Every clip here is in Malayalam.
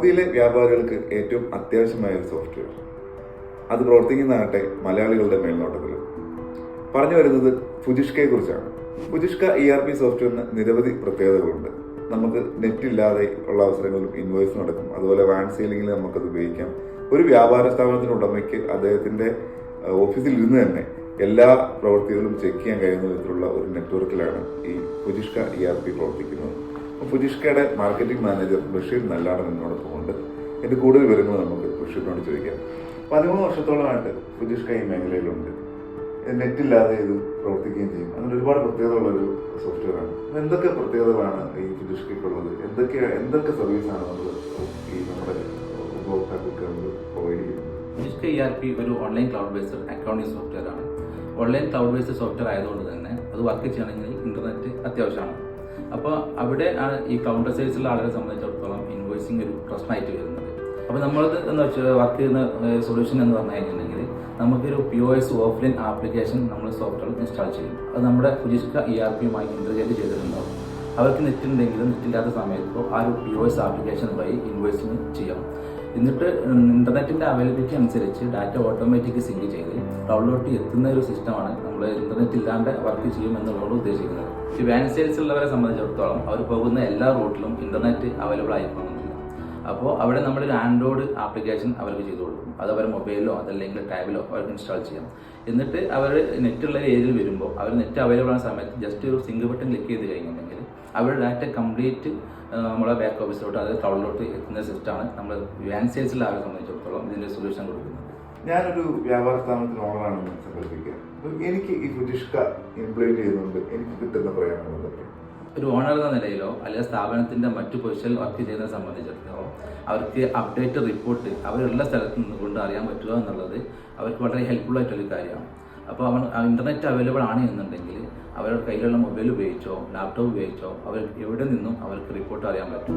സൗദിയിലെ വ്യാപാരികൾക്ക് ഏറ്റവും അത്യാവശ്യമായ ഒരു സോഫ്റ്റ്വെയർ അത് പ്രവർത്തിക്കുന്നതാകട്ടെ മലയാളികളുടെ മേൽനോട്ടത്തിൽ പറഞ്ഞു വരുന്നത് ഫുജിഷ്കയെ കുറിച്ചാണ് ഫുജിഷ്ക ഇ ആർ പി സോഫ്റ്റ്വെയറിന് നിരവധി പ്രത്യേകതകളുണ്ട്. നമുക്ക് നെറ്റ് ഇല്ലാതെ ഉള്ള അവസരങ്ങളിലും ഇൻവോയ്സ് നടക്കും. അതുപോലെ വാൻ സെയിലിംഗിൽ നമുക്കത് ഉപയോഗിക്കാം. ഒരു വ്യാപാര സ്ഥാപനത്തിന്റെ ഉടമയ്ക്ക് അദ്ദേഹത്തിന്റെ ഓഫീസിൽ ഇരുന്ന് തന്നെ എല്ലാ പ്രവൃത്തികളും ചെക്ക് ചെയ്യാൻ കഴിയുന്ന വിധത്തിലുള്ള ഒരു നെറ്റ്വർക്കിലാണ് ഈ ഫുജിഷ്ക ഇ ആർ പി പ്രവർത്തിക്കുന്നത്. ഫുജിഷ്കയുടെ മാർക്കറ്റിംഗ് മാനേജർ ബഷീർ നല്ലാടൻ എന്നോടൊപ്പം ഉണ്ട് ഇതിന്റെ കൂടുതൽ വിവരങ്ങൾ നമുക്ക് ബഷീറിനോട് ചോദിക്കാം. പതിമൂന്ന് വർഷത്തോളമായിട്ട് ഫുജിഷ്ക ഈ മേഖലയിലുണ്ട്. നെറ്റില്ലാതെ ഇത് പ്രവർത്തിക്കുകയും ചെയ്യും. അങ്ങനെ ഒരുപാട് പ്രത്യേകത ഒരു സോഫ്റ്റ്വെയർ ആണ്. എന്തൊക്കെ പ്രത്യേകതകളാണ് ഈ ഫുജിഷ്കയ്ക്കുള്ളത് എന്തൊക്കെ എന്തൊക്കെ സർവീസാണ് നമ്മൾ ഈ നമ്മുടെ ഉപഭോക്താക്കൾക്ക് നമ്മൾ പ്രൊവൈഡ് ചെയ്യുന്നത് ഫുജിഷ്ക ആർ പി ഒരു online cloud based accounting software ആണ്. ഓൺലൈൻ ക്ലൗഡ് ബേസ്ഡ് സോഫ്റ്റ്വെയർ ആയതുകൊണ്ട് തന്നെ അത് വർക്ക് ചെയ്യണമെങ്കിൽ ഇന്റർനെറ്റ് അത്യാവശ്യമാണ്. അപ്പോൾ അവിടെ ആണ് ഈ കൗണ്ടർ സെയിൽസുള്ള ആളുകളെ സംബന്ധിച്ചിടത്തോളം ഇൻവോയ്സിങ് ഒരു പ്രശ്നമായിട്ട് വരുന്നത്. അപ്പോൾ നമ്മളത് എന്ന് വെച്ചാൽ വർക്ക് ചെയ്യുന്ന സൊല്യൂഷൻ എന്ന് പറഞ്ഞു കഴിഞ്ഞിട്ടുണ്ടെങ്കിൽ നമുക്കൊരു P O S offline application നമ്മൾ സോഫ്റ്റ്വെയർ ഇൻസ്റ്റാൾ ചെയ്യും. അത് നമ്മുടെ ഫുജിസ്ക ഇ ആർ പിയുമായി ഇന്റർഗ്രേറ്റ് ചെയ്തിട്ടുണ്ടാവും. അവർക്ക് നെറ്റ് ഉണ്ടെങ്കിലും നെറ്റില്ലാത്ത സമയത്തോ ആ ഒരു പി ഒ എസ് ആപ്ലിക്കേഷൻ വഴി ഇൻവോയ്സിങ് ചെയ്യാം. എന്നിട്ട് ഇന്റർനെറ്റിന്റെ അവൈലബിലിറ്റി അനുസരിച്ച് ഡാറ്റ ഓട്ടോമാറ്റിക് സിങ്ക് ചെയ്ത് ഡൗൺലോഡ് എത്തുന്ന ഒരു സിസ്റ്റമാണ് നമ്മൾ ഇന്റർനെറ്റ് ഇല്ലാണ്ട് വർക്ക് ചെയ്യും എന്നുള്ളതാണ് ഉദ്ദേശിക്കുന്നത്. ഈ വാൻ സെയിൽസ് ഉള്ളവരെ സംബന്ധിച്ചിടത്തോളം അവർ പോകുന്ന എല്ലാ റൂട്ടിലും ഇന്റർനെറ്റ് അവൈലബിൾ ആയിക്കൊള്ളുന്നില്ല അപ്പോൾ അവിടെ നമ്മളൊരു ആൻഡ്രോയിഡ് ആപ്ലിക്കേഷൻ അവർക്ക് ചെയ്തു കൊടുക്കും. അത് അവർ മൊബൈലിലോ അതല്ലെങ്കിൽ ടാബിലോ അവർക്ക് ഇൻസ്റ്റാൾ ചെയ്യാം. എന്നിട്ട് അവർ നെറ്റുള്ള ഏരിയയിൽ വരുമ്പോൾ അവർ നെറ്റ് അവൈലബിൾ ആയ സമയത്ത് ജസ്റ്റ് ഒരു സിംഗിൾ ബട്ടൺ ക്ലിക്ക് ചെയ്ത് കഴിഞ്ഞിട്ടുണ്ടെങ്കിൽ അവരുടെ ഡാറ്റ കംപ്ലീറ്റ് നമ്മളെ ബാക്ക് ഓഫീസിലോട്ട് അതായത് ക്ലൗഡിലോട്ട് എത്തുന്ന സിസ്റ്റമാണ് നമ്മൾ വാൻ സെയിൽസിൽ ആരെ സംബന്ധിച്ചിടത്തോളം ഒരു സൊല്യൂഷൻ കൊടുക്കുന്നത്. ഞാനൊരു വ്യാപാര സ്ഥാപനത്തിന് ഓണറാണെന്ന് സങ്കല്പിക്കുക എനിക്ക് ഈ ഫുജിഷ്ക ഇംപ്ലിമെന്റ് ചെയ്യുന്നുണ്ട് എനിക്ക് കിട്ടുന്ന പ്രയോജനം എന്തൊക്കെ ഒരു ഓണർ എന്ന നിലയിലോ അല്ലെങ്കിൽ സ്ഥാപനത്തിന്റെ മറ്റു പൊസിഷനിൽ വർക്ക് ചെയ്യുന്ന സംബന്ധിച്ചിടത്തോളം അവർക്ക് അപ്ഡേറ്റ് റിപ്പോർട്ട് അവരുള്ള സ്ഥലത്ത് നിന്നുകൊണ്ട് അറിയാൻ പറ്റുക എന്നുള്ളത് അവർക്ക് വളരെ ഹെൽപ്ഫുൾ ആയിട്ടുള്ള കാര്യമാണ്. അപ്പോൾ അവൻ ഇന്റർനെറ്റ് അവൈലബിൾ ആണ് എന്നുണ്ടെങ്കിൽ അവരുടെ കയ്യിലുള്ള മൊബൈൽ ഉപയോഗിച്ചോ ലാപ്ടോപ്പ് ഉപയോഗിച്ചോ അവർ എവിടെ നിന്നും അവർക്ക് റിപ്പോർട്ട് അറിയാൻ പറ്റും.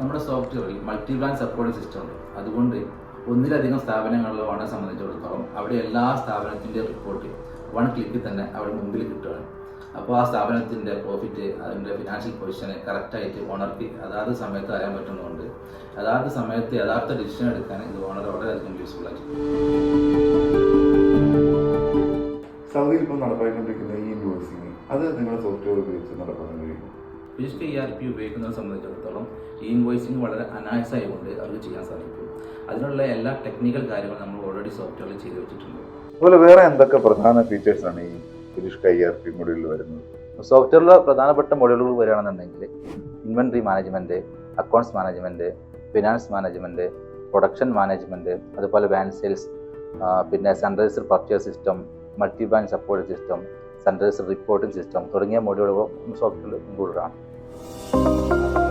നമ്മുടെ സോഫ്റ്റ്വെയറിൽ മൾട്ടി ബ്രാൻഡ് സപ്പോർട്ട് സിസ്റ്റം ഉണ്ട്. അതുകൊണ്ട് ഒന്നിലധികം സ്ഥാപനങ്ങളിലുമാണ് സംബന്ധിച്ചിടത്തോളം അവിടെ എല്ലാ സ്ഥാപനത്തിന്റെ റിപ്പോർട്ട് വൺ ക്ലിക്കിൽ തന്നെ അവിടെ മുമ്പിൽ കിട്ടുകയാണ് അപ്പോൾ ആ സ്ഥാപനത്തിന്റെ പ്രോഫിറ്റ് അതിന്റെ ഫിനാൻഷ്യൽ പൊസിഷന് കറക്റ്റായിട്ട് ഓണർക്ക് അതാത് സമയത്ത് അറിയാൻ പറ്റുന്നതുകൊണ്ട് അതാത് സമയത്ത് യഥാർത്ഥ ഡിസിഷൻ എടുക്കാൻ ഇത് ഓണർ വളരെയധികം യൂസ്ഫുൾ ആയിട്ട് സൗദിയിൽ ഇപ്പോൾ നടപ്പാക്കിക്കൊണ്ടിരിക്കുന്ന ഈ ഇൻവോയ്സിങ് അത് നിങ്ങളുടെ സോഫ്റ്റ്വെയർ ഉപയോഗിച്ച് നടപ്പാക്കാൻ കഴിയും ഫിസിക്കൽ ഇ ആർ പി ഉപയോഗിക്കുന്നതിനെ സംബന്ധിച്ചിടത്തോളം ഈ ഇൻവോയ്സിങ് വളരെ അനായാസമായതുകൊണ്ട് അവർക്ക് ചെയ്യാൻ സാധിക്കും. അതിനുള്ള എല്ലാ ടെക്നിക്കൽ കാര്യങ്ങളും നമ്മൾ ഓൾറെഡി സോഫ്റ്റ്വെയറിൽ ചെയ്തു വെച്ചിട്ടുണ്ട്. അതുപോലെ വേറെ എന്തൊക്കെ പ്രധാന ഫീച്ചേഴ്സാണ് ഈ ഫുജിഷ്ക ഇ ആർ പി മൊഡ്യൂളിൽ വരുന്നത്? സോഫ്റ്റ്വെയറിലെ പ്രധാനപ്പെട്ട മൊഡ്യൂളുകൾ വരികയാണെന്നുണ്ടെങ്കിൽ inventory management accounts management finance management production management അതുപോലെ വാൻ സെയിൽസ് പിന്നെ sunriser purchase system multi bank support system sunriser reporting system തുടങ്ങിയ മോഡ്യൂളുകൾ സോഫ്റ്റ്വെയർ ഇൻക്ലൂഡഡ് ആണ്